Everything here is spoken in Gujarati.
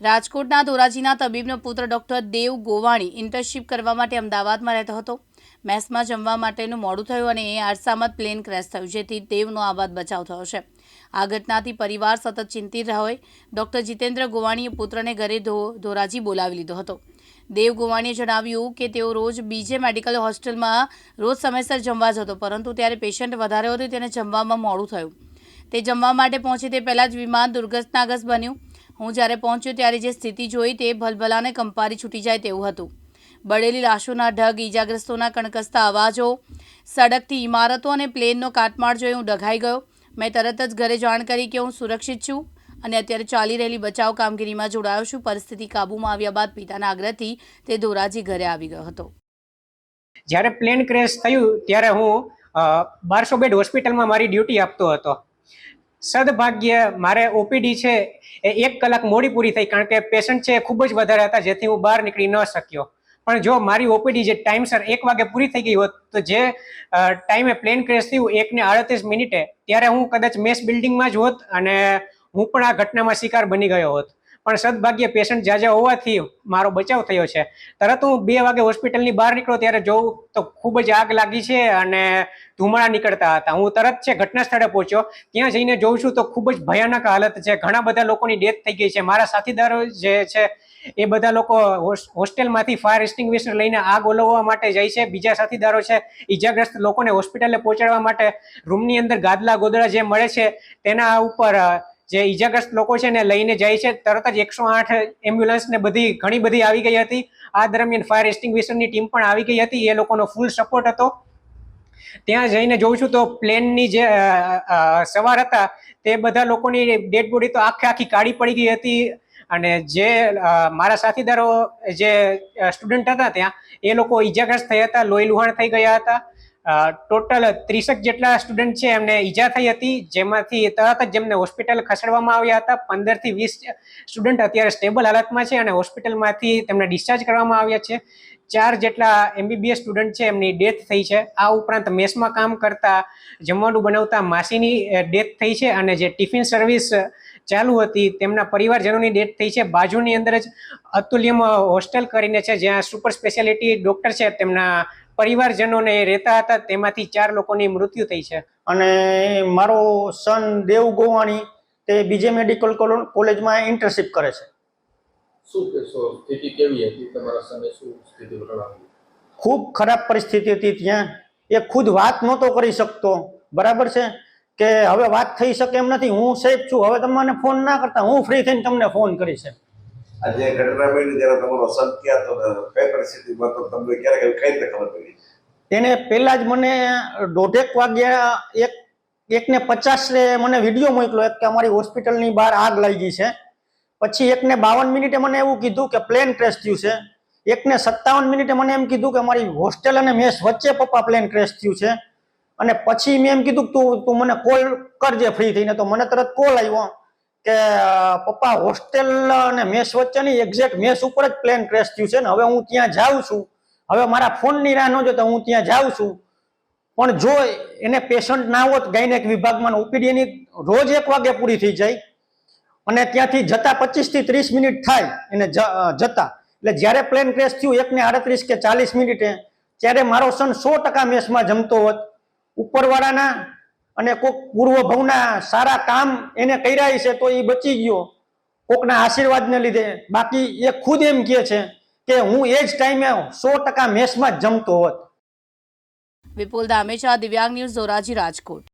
રાજકોટના ધોરાજીના તબીબનો પુત્ર ડોક્ટર દેવ ગોવાણી ઇન્ટર્નશીપ કરવા માટે અમદાવાદમાં રહેતો હતો. મેસમાં જમવા માટેનું મોડું થયું અને એ આરસામાં પ્લેન ક્રેશ થયું, જેથી દેવનો આબાદ બચાવ થયો છે. આ ઘટનાથી પરિવાર સતત ચિંતિત હોય. ડોક્ટર જીતેન્દ્ર ગોવાણીએ પુત્રને ઘરે ધોરાજી બોલાવી લીધો હતો. દેવ ગોવાણીએ જણાવ્યું કે તેઓ રોજ બીજે મેડિકલ હોસ્ટેલમાં રોજ સમયસર જમવા જતો, પરંતુ ત્યારે પેશન્ટ વધારે હતો તેને જમવામાં મોડું થયું. તે જમવા માટે પહોંચે તે પહેલાં જ વિમાન દુર્ઘટનાગ્રસ્ત બન્યું. હું જ્યારે પહોંચ્યો ત્યારે જે સ્થિતિ જોઈ તે ભલભલાને કંપારી છૂટી જાય તેવું હતું. બળેલી લાશોના ઢગ, ઈજાગ્રસ્તોના કણકસતા અવાજો, સડકથી ઇમારતો અને પ્લેનનો કાટમાળ જોઈ હું ડઘાઈ ગયો. મેં તરત જ ઘરે જાણ કરી કે હું સુરક્ષિત છું અને અત્યારે ચાલી રહેલી બચાવ કામગીરીમાં જોડાયો છું. પરિસ્થિતિ કાબૂમાં આવ્યા બાદ પિતાના આગ્રહથી તે ધોરાજી ઘરે આવી ગયો હતો. જ્યારે પ્લેન ક્રેશ થયું ત્યારે હું બારસો બેડ હોસ્પિટલમાં મારી ડ્યુટી આપતો હતો. સદભાગ્ય મારે ઓપીડી છે એ એક કલાક મોડી પૂરી થઈ કારણ કે પેશન્ટ છે ખૂબ જ વધારે હતા જેથી હું બહાર નીકળી ન શક્યો. પણ જો મારી ઓપીડી જે ટાઈમસર એક વાગે પૂરી થઈ ગઈ હોત તો જે ટાઈમે પ્લેન ક્રેશ થયું એકને આડત્રીસ મિનિટે, ત્યારે હું કદાચ મેસ બિલ્ડિંગમાં જ હોત અને હું પણ આ ઘટનામાં શિકાર બની ગયો હોત. પણ સદભાગ્ય પેશન્ટ જાજા હોવાથી મારો બચાવ થયો છે. તરત હું બે વાગે હોસ્પિટલની બહાર નીકળો ત્યારે જોઉં તો ખૂબ જ આગ લાગી છે અને ધુમાડા નીકળતા હતા. હું તરત છે ઘટના સ્થળે પહોંચ્યો. ત્યાં જઈને જોઉં છું તો ખૂબ જ ભયાનક હાલત છે. ઘણા બધા લોકોની ડેથ થઈ ગઈ છે. મારા સાથીદારો જે છે એ બધા લોકો હોસ- હોસ્ટેલમાંથી ફાયર એક્સ્ટિંગ્વિશર લઈને આગ ઓલવવા માટે જાય છે. બીજા સાથીદારો છે ઈજાગ્રસ્ત લોકોને હોસ્પિટલે પહોંચાડવા માટે રૂમની અંદર ગાદલા ગોદડા જે મળે છે તેના ઉપર જે ઈજાગ્રસ્ત લોકો છે ને લઈને જાય છે. તરત જ એકસો આઠ એમ્બ્યુલન્સ ને બધી ઘણી બધી આવી ગઈ હતી. આ દરમિયાન ફાયર એક્સ્ટિંગ્વિશરની ટીમ પણ આવી ગઈ હતી. એ લોકોનો ફૂલ સપોર્ટ હતો. ત્યાં જઈને જોઉં છું તો પ્લેનની જે સવાર હતા, તે બધા લોકોની ડેડ બોડી તો આખે આખી કાળી પડી ગઈ હતી. અને જે મારા સાથીદારો જે સ્ટુડન્ટ હતા ત્યાં, એ લોકો ઈજાગ્રસ્ત થયા હતા, લોહી લુહાણ થઈ ગયા હતા. ટોટલ ત્રીસક જેટલા સ્ટુડન્ટ છે એમને ઈજા થઈ હતી. જેમાંથી તરત જ જેમને હોસ્પિટલ ખસેડવામાં આવ્યા હતા. પંદરથી વીસ સ્ટુડન્ટ અત્યારે સ્ટેબલ હાલતમાં છે અને હોસ્પિટલમાંથી તેમને ડિસ્ચાર્જ કરવામાં આવ્યા છે. ચાર જેટલા એમબીબીએસ સ્ટુડન્ટ છે એમની ડેથ થઈ છે. આ ઉપરાંત મેસમાં કામ કરતા, જમવાનું બનાવતા માસીની ડેથ થઈ છે અને જે ટિફિન સર્વિસ ચાલુ હતી તેમના પરિવારજનોની ડેથ થઈ છે. બાજુની અંદર જ અતુલ્યમ હોસ્ટેલ કરીને છે જ્યાં સુપર સ્પેશિયાલિટી ડોક્ટર છે તેમના પરિવારજનોને રહેતા હતા તેમાંથી ચાર લોકોની મૃત્યુ થઈ છે. અને મારો સન દેવ ગોવાણી તે બીજે મેડિકલ કોલેજમાં ઇન્ટર્નશીપ કરે છે. શું કહેશો? સ્થિતિ કેવી હતી? તમારા સમય શું સ્થિતિ ખૂબ ખરાબ પરિસ્થિતિ હતી ત્યાં. એ ખુદ વાત નહોતો કરી શકતો. બરાબર છે? કે હવે વાત થઈ શકે એમ નથી. હું સેફ છું. હવે તમને ફોન ના કરતા. હું ફ્રી થઈને તમને ફોન કરીશ એમ. આજે ઘટના બની ત્યારે તમારો સંખ્યા તો કઈ પરિસ્થિતિમાં તો તમને ક્યારે કઈ રીતે ખબર પડી? તેને પહેલા જ મને દોઢેક વાગ્યા એક, એકને પચાસે મને વીડિયો મોકલો એક કે અમારી હોસ્પિટલની બહાર આગ લાગી છે. પછી એકને બાવન મિનિટે મને એવું કીધું કે પ્લેન ક્રેશ થયું છે. એકને સત્તાવન મિનિટે મને એમ કીધું કે મારી હોસ્ટેલ અને મેસ વચ્ચે પપ્પા પ્લેન ક્રેશ થયું છે. અને પછી મેં એમ કીધું કે તું તું મને કોલ કરજે ફ્રી થઈને. તો મને તરત કોલ આવ્યો. કે પપ્પા હોસ્ટેલ અને મેસ વચ્ચેની એક્ઝેક્ટ મેસ ઉપર જ પ્લેન ક્રેશ થયું છે ને, હવે હું ત્યાં જાઉં છું. હવે મારા ફોનની રાહ ન જોતા હું ત્યાં જાઉં છું. પણ જો એને પેશન્ટ ના હોત ગાયનેક વિભાગમાં ઓપીડીની રોજ એક વાગે પૂરી થઈ જાય. અને ત્યાંથી જતા પચીસથી ત્રીસ મિનિટ થાય એને જતા. એટલે જ્યારે પ્લેન ક્રેશ થયું, એકને આડત્રીસ કે ચાલીસ મિનિટે, ત્યારે મારો સન સો ટકા મેસમાં જમતો હોત. ઉપરવાળાના અને કોઈક પૂર્વ ભવના સારા કામ એને કર્યા છે તો એ બચી ગયો. કોકના આશીર્વાદને લીધે. બાકી એ ખુદ એમ કહે છે કે હું એ જ ટાઈમે સો ટકા મેસમાં જ જમતો હોત. વિપુલ ધામેચા દિવ્યાંગ ન્યૂઝ, ધોરાજી, રાજકોટ.